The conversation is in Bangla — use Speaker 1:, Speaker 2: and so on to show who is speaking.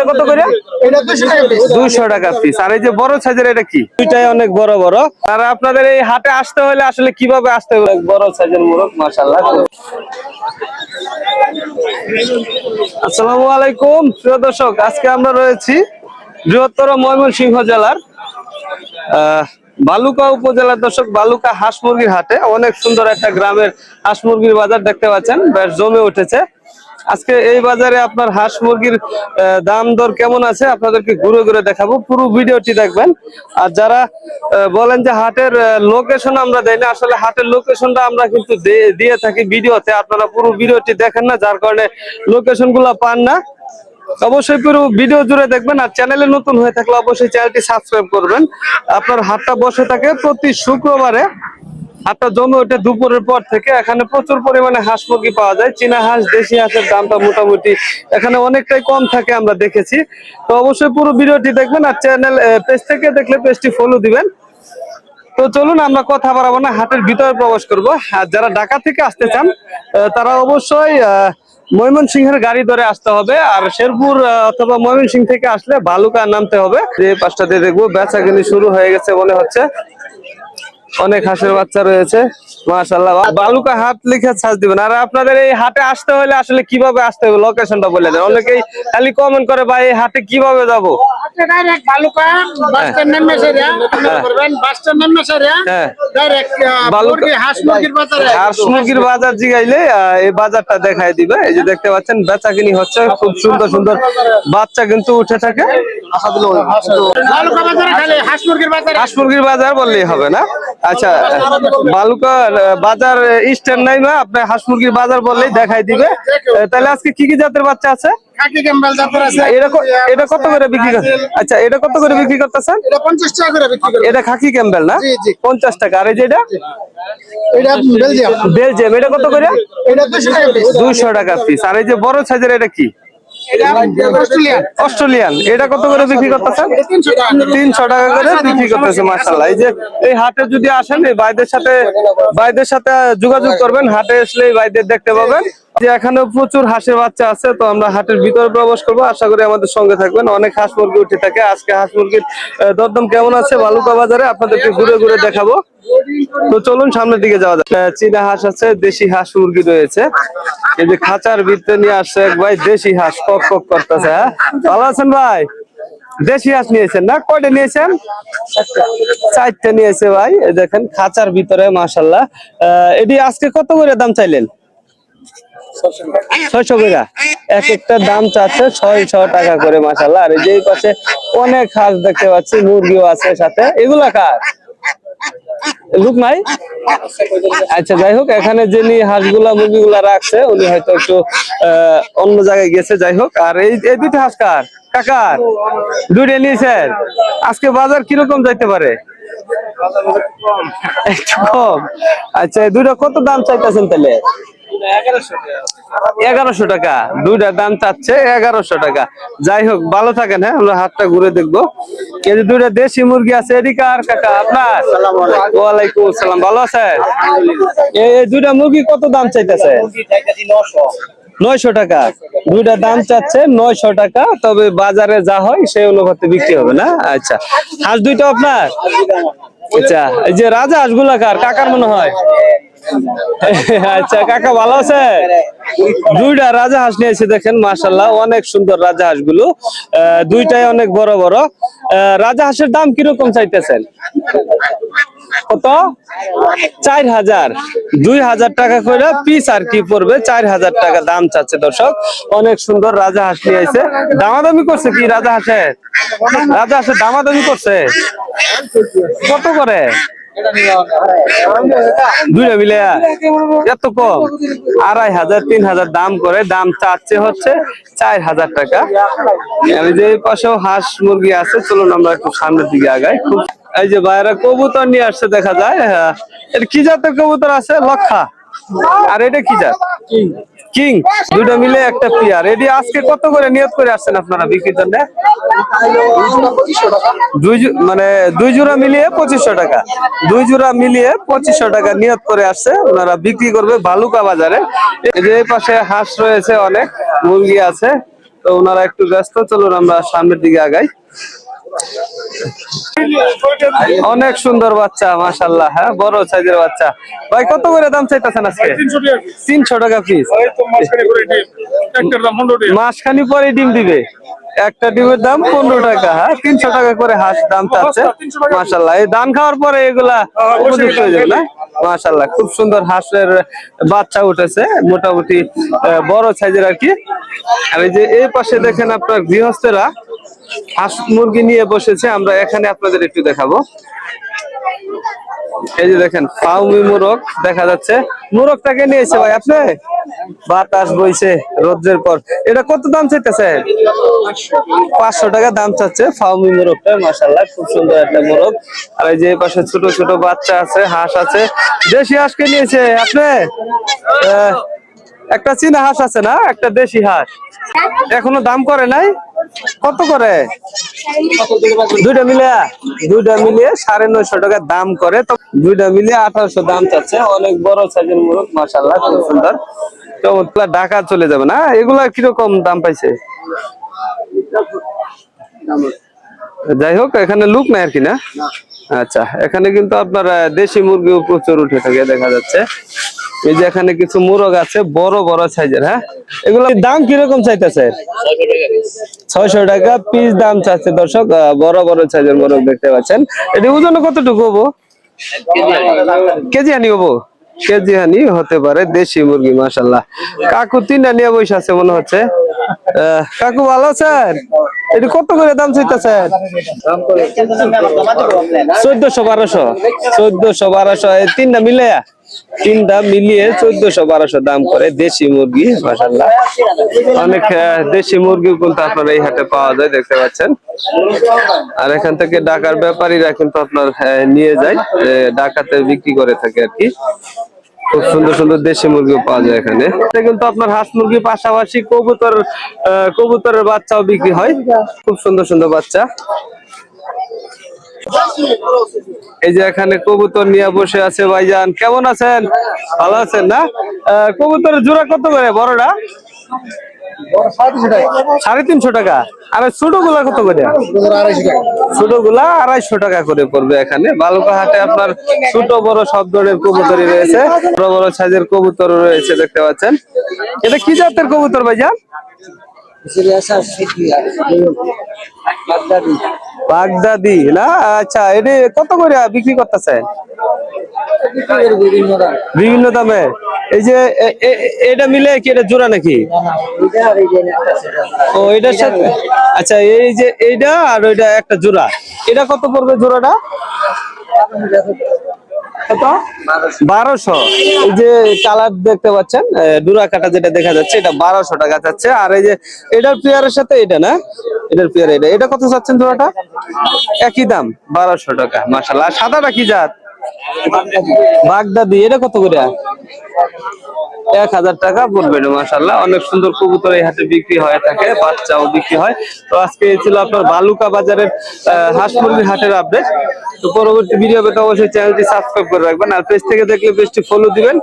Speaker 1: এটা কত করে?
Speaker 2: দুশো টাকা পিস
Speaker 1: দুইশো টাকা পিস আর এই যে বড় সাইজের এটা কি? দুইটাই অনেক বড় বড়। আর আপনাদের এই হাটে আসতে হলে আসলে কীভাবে আসতে হবে? বড় সাইজের মোরগ মাশাল্লাহ আসসালামু আলাইকুম। প্রিয় দর্শক আজকে আমরা রয়েছি বৃহত্তর ময়মনসিংহ জেলার আহ, বালুকা উপজেলার দর্শক বালুকা হাঁস মুরগির হাটে। অনেক সুন্দর একটা গ্রামের হাঁস মুরগির বাজার দেখতে পাচ্ছেন। বেশ জমে উঠেছে। আজকে এই বাজারে আপনার হাঁস মুরগির দাম দর কেমন আছে? আপনাদেরকে ঘুরে ঘুরে দেখাবো। পুরো ভিডিওটি দেখবেন। আর যারা বলেন যে হাটের লোকেশন আমরা দেই না, আসলে হাটের লোকেশনটা আমরা কিন্তু দিয়ে থাকি ভিডিওতে। আপনারা পুরো ভিডিওটি দেখেন না, যার কারণে লোকেশনগুলা পান না। অবশ্যই পুরো ভিডিও জুড়ে দেখবেন। আর চ্যানেলে নতুন হয়ে থাকলে অবশ্যই চ্যানেলটি সাবস্ক্রাইব করবেন। আপনার হাটটা বসে থাকে প্রতি শুক্রবারে। হাটটা জমে ওঠে দুপুরের পর থেকে এখানে প্রচুর পরিমাণে হাঁস মুরগি পাওয়া যায়। চীনা হাঁস, দেশি হাঁসের দামটা মোটামুটি এখানে অনেকটাই কম থাকে আমরা দেখেছি। তো অবশ্যই পুরো ভিডিওটি দেখবেন আর চ্যানেল পেজ থেকে দেখলে পেজটি ফলো দিবেন। তো চলুন আমরা কথা বাড়াবো না, হাটের ভিতরে প্রবেশ করব। আর যারা ঢাকা থেকে আসতে চান তারা অবশ্যই ময়মনসিংহের গাড়ি ধরে আসতে হবে। আর শেরপুর অথবা ময়মনসিংহ থেকে আসলে বালুকা নামতে হবে। যে পাঁচটা দিয়ে দেখব, বেচাকিনি শুরু হয়ে গেছে মনে হচ্ছে। অনেক হাঁসের বাচ্চা রয়েছে মাশাল্লাহ বালুকা হাট লিখে সাজ দিবেন। আর আপনাদের এই হাটে আসতে হলে আসলে কীভাবে আসতে হবে? লোকেশনটা বলে দেন। অনেকেই খালি কমেন্ট করে ভাই এই হাটে কীভাবে যাব?
Speaker 2: ডাইরেক্ট বালুকা বাস স্ট্যান্ড নেমে সেরিয়া করবেন বাস স্ট্যান্ড নেমে সেরিয়া
Speaker 1: হ্যাঁ।
Speaker 2: ডাইরেক্ট
Speaker 1: বালুকা-
Speaker 2: হাঁস মুরগির বাজারে।
Speaker 1: আর মুরগির বাজার জিগাইলে এই বাজারটা দেখাই দিবে। এই যে দেখতে পাচ্ছেন বেচা কিনি হচ্ছে। খুব সুন্দর সুন্দর বাচ্চা কিন্তু উঠে থাকে।
Speaker 2: বালুকা বাজারে খালি হাঁস মুরগির বাজারে।
Speaker 1: হাঁস মুরগির বাজার বললেই হবে না। আচ্ছা বালুকা বাজার স্ট্যান্ড নাই না? আপনি হাঁস মুরগির বাজার বললেই দেখাই দিবে। তাহলে আজকে কি কি জাতের বাচ্চা আছে? এটা এটা কত করে বিক্রি আচ্ছা এটা কত করে বিক্রি করতেছেন?
Speaker 2: এটা 50 টাকা করে বিক্রি করে
Speaker 1: এটা খাকি ক্যাম্বেল না। পঞ্চাশ টাকা। আর এই যে এটা?
Speaker 2: বেলজিয়াম।
Speaker 1: বেলজিয়াম। এটা কত করে?
Speaker 2: এটা 200 টাকা পিস।
Speaker 1: দুইশো টাকা পিস। আর এই যে বড় সাইজের এটা কি?
Speaker 2: অস্ট্রেলিয়ান।
Speaker 1: এটা কত করে বিক্রি করতেছেন?
Speaker 2: এটা 300 টাকা।
Speaker 1: তিনশো টাকা করে বিক্রি করতেছে মার্শাল্লাহ এই যে এই হাটে যদি আসেন এই সাথে সাথে যোগাযোগ করবেন। হাটে আসলে এই ভাইদের দেখতে পাবেন। যে এখানে প্রচুর হাঁসের বাচ্চা আছে তো আমরা হাটের ভিতরে প্রবেশ করব। আশা করি আমাদের সঙ্গে থাকবেন। অনেক হাঁস মুরগি উঠে থাকে। আজকে হাঁস মুরগির দরদাম কেমন আছে? বালুকা বাজারে আপনাদেরকে ঘুরে ঘুরে দেখাবো। তো চলুন সামনের দিকে যাওয়া যাক। চীনা হাঁস আছে দেশি হাঁস মুরগি রয়েছে। এই যে খাঁচার ভিতরে নিয়ে আসছে এক ভাই দেশি হাঁস কক কক করতেছে হ্যাঁ? ভালো আছেন ভাই? দেশি হাঁস নিয়েছেন না? কয়টা নিয়েছেন? চারটে নিয়েছে ভাই। দেখেন খাঁচার ভিতরে মাশাল্লাহ আহ, এটি আজকে কত করে দাম চাইলেন? ছয়শো করে এক একটা দাম চাচ্ছে ছয়শো টাকা করে মাশাল্লাহ আর এই যে এই পাশে অনেক হাঁস দেখতে পাচ্ছি, মুরগিও আছে সাথে। এগুলা কার? লুক নাই? আচ্ছা যাই হোক, এখানে যিনি হাঁসগুলা, মুরগিগুলা রাখছে, উনি হয়তো একটু অন্য জায়গায় গেছে, যাই হোক। আর এই এই দুটো হাঁস কার? কাকার দুইটা নিয়েছেন। আজকে বাজার কীরকম যাইতে পারে? একটু কম। আচ্ছা দুইটা কত দাম চাইতেছেন তাহলে? এগারোশো টাকা। দুইটা দাম চাচ্ছে এগারোশো টাকা। যাই হোক ভালো থাকেন হ্যাঁ? আমরা হাতটা ঘুরে দেখব। এই যে দুইটা দেশি মুরগি আছে এদিকে আর কাকা আপনার? ওয়ালাইকুম আসসালাম ভালো আছেন? এই এই দুইটা মুরগি কত দাম চাইতেছে? নয়শো। টাকা। দুইটা দাম চাচ্ছে নয়শো টাকা তবে বাজারে যা হয় সেই অনুপাতে বিক্রি হবে না? আচ্ছা। হাঁস দুইটা আপনার? আচ্ছা এই যে রাজা হাঁসগুলা কার? কাকার মনে হয়? আচ্ছা কাকা ভালো আছে দুইটা রাজা হাঁস নিয়েছে দেখেন মাশাল্লাহ অনেক সুন্দর রাজা হাঁসগুলো দুইটাই অনেক বড় বড়। রাজা হাঁসের দাম কীরকম চাইতেছেন? কত? চার হাজার। দুই হাজার টাকা করে পিস আর কি পড়বে, চার হাজার টাকা দাম চাচ্ছে দর্শক। অনেক সুন্দর রাজা হাঁস নিয়ে আইছে দামাদামি করছে কি রাজা হাঁসের? রাজা হাঁসের দামাদামি করছে? কত করে? এত কম? আড়াই হাজার, তিন হাজার দাম করে, দাম হচ্ছে চার হাজার টাকা। যে পাশেও হাঁস মুরগি আছে, চলুন আমরা দিকে এই যে কবুতর নিয়ে আসছে, দেখা যায় হ্যাঁ। কি জাতের কবুতর আছে? লক্ষা। আর এটা কি জাত? কিং দুটো মিলে একটা পিয়ার এটি আজকে কত করে নিয়োগ করে আসছেন আপনারা বিক্রির জন্য? দুই মানে দুই জোড়া মিলিয়ে পঁচিশশো টাকা। দুই জোড়া মিলিয়ে পঁচিশশো টাকা নিয়োগ করে আসছে। ওনারা বিক্রি করবে ভালুকা বাজারে। যে পাশে হাঁস রয়েছে অনেক, মুরগি আছে। তো ওনারা একটু ব্যস্ত, চলুন আমরা সামনের দিকে আগাই। অনেক সুন্দর বাচ্চা মাশাল্লাহ হ্যাঁ বড় সাইজের বাচ্চা। ভাই কত করে দাম চাইতেছেন আজকে? তিনশো টাকা পিস মাসখানি পরে ডিম দিবে। একটা ডিমের দাম পনেরো টাকা হ্যাঁ তিনশো টাকা করে হাঁস দাম চাচ্ছে। মাশাল্লাহ এই ধান খাওয়ার পরে এগুলা উপযুক্ত হয়ে যাবে না? মাশাল্লাহ খুব সুন্দর হাঁসের বাচ্চা উঠেছে মোটামুটি বড় সাইজের আর কি। আর এই যে এই পাশে দেখেন আপনার গৃহস্থেরা হাঁস মুরগি নিয়ে বসেছে, আমরা এখানে আপনাদের একটু দেখাবো। এই যে দেখেন, ফাউমি মুরগ দেখা যাচ্ছে। মুরগটাকে নিয়েছে ভাই আপনি? বাতাস বইছে রোদ্রের পর। এটা কত দাম চাইতেছে? পাঁচশো টাকা দাম চাচ্ছে ফাউমি মোরগটা মাসাল্লাহ খুব সুন্দর একটা মোরগ। আর এই যে পাশে ছোট ছোট বাচ্চা আছে, হাঁস আছে। দেশি হাঁসকে নিয়েছে, আপনি? একটা চীনা হাঁস আছে না? একটা দেশি হাঁস। এখনও দাম করে নাই? কত করে? দুইটা মিলে, দুইটা মিলিয়ে সাড়ে নয়শো টাকা দাম করে। তো দুইটা মিলিয়ে আঠারোশো দাম চাচ্ছে। অনেক বড় সাইজের মুরগ মাসাল্লাহ খুব সুন্দর। চমৎকার ঢাকা চলে যাবে না? এগুলা কীরকম দাম পাইছে? যাই হোক, এখানে লুক নাই আর কি না? আচ্ছা এখানে কিন্তু আপনার দেশি মুরগিও প্রচুর উঠে থাকে, দেখা যাচ্ছে। এই যে এখানে কিছু মুরগ আছে, বড় বড় সাইজের হ্যাঁ? এগুলো দাম কীরকম চাইতেছে? ছয়শো টাকা পিস দাম চাচ্ছে দর্শক বড় বড় সাইজের মোরগ দেখতে পাচ্ছেন। এটি ওজন কতটুকু হব? কেজি হানি হব? কেজি হানি হতে পারে দেশি মুরগি মাসাল্লাহ কাকু তিনটা নিয়ে বসে আছে, মনে হচ্ছে? কাকু ভালো আছেন? এটি কত করে দাম চাইতেছেন? চোদ্দশো বারোশো চোদ্দশো বারোশো তিনটা মিলে তিনটা মিলিয়ে চোদ্দশো বারোশো দাম করে দেশি মুরগি মাসাল্লাহ অনেক দেশি মুরগি কিন্তু আপনার এই হাটে পাওয়া যায়, দেখতে পাচ্ছেন। আর এখান থেকে ঢাকার ব্যাপারীরা কিন্তু আপনার নিয়ে যায় ঢাকাতে বিক্রি করে থাকে আর কি। খুব সুন্দর সুন্দর দেশি মুরগি পাওয়া যায় এখানে। এটা কিন্তু আপনার হাঁস মুরগির পাশাপাশি কবুতর কবুতরের বাচ্চাও বিক্রি হয়। খুব সুন্দর সুন্দর বাচ্চা। এই যে এখানে কবুতর নিয়ে বসে আছে ভাইজান। কেমন আছেন? ভালো আছেন না? কবুতরের জোড়া কত করে বড়টা? সাড়ে তিনশো টাকা। আর ছোটগুলা কত করে? ছোটগুলা আড়াইশো টাকা করে পড়বে এখানে। বালুকা হাটে আপনার ছোট বড় সব ধরনের কবুতরই রয়েছে। বড় বড় সাইজের কবুতর রয়েছে, দেখতে পাচ্ছেন। এটা কি জাতের কবুতর ভাইজান? বাগদাদি, না? আচ্ছা এটি কত করে বিক্রি করতেছেন বিভিন্ন দামে। এই যে এটা মিলে কি এটা জোড়া নাকি? ও, এটার সাথে আচ্ছা এই যে এইটা আর ওইটা একটা জোড়া। এটা কত পড়বে জোড়াটা? বারোশো। এই যে কালার দেখতে পাচ্ছেন ডুরা কাটা যেটা দেখা যাচ্ছে, এটা বারোশো টাকা যাচ্ছে। আর এই যে এটার পেয়ারের সাথে এটা না? এটার পেয়ার এটা। এটা কত চাচ্ছেন দুরাটা একই দাম, বারোশো টাকা মাসাল্লাহ সাদাটা কি জাত? বাগদাদি, এটা কত করে? এক হাজার টাকা পড়বে মাসাল্লাহ অনেক সুন্দর কবুতর এই হাটে বিক্রি হয়ে থাকে, বাচ্চাও বিক্রি হয়। তো আজকে এই ছিল আপনার বালুকা বাজারের হাঁস মুরগির হাটের আপডেট তো পরবর্তী ভিডিও অবশ্যই চ্যানেলটি সাবস্ক্রাইব করে রাখবেন, আর পেজ থেকে দেখলে পেজটি ফলো দিবেন।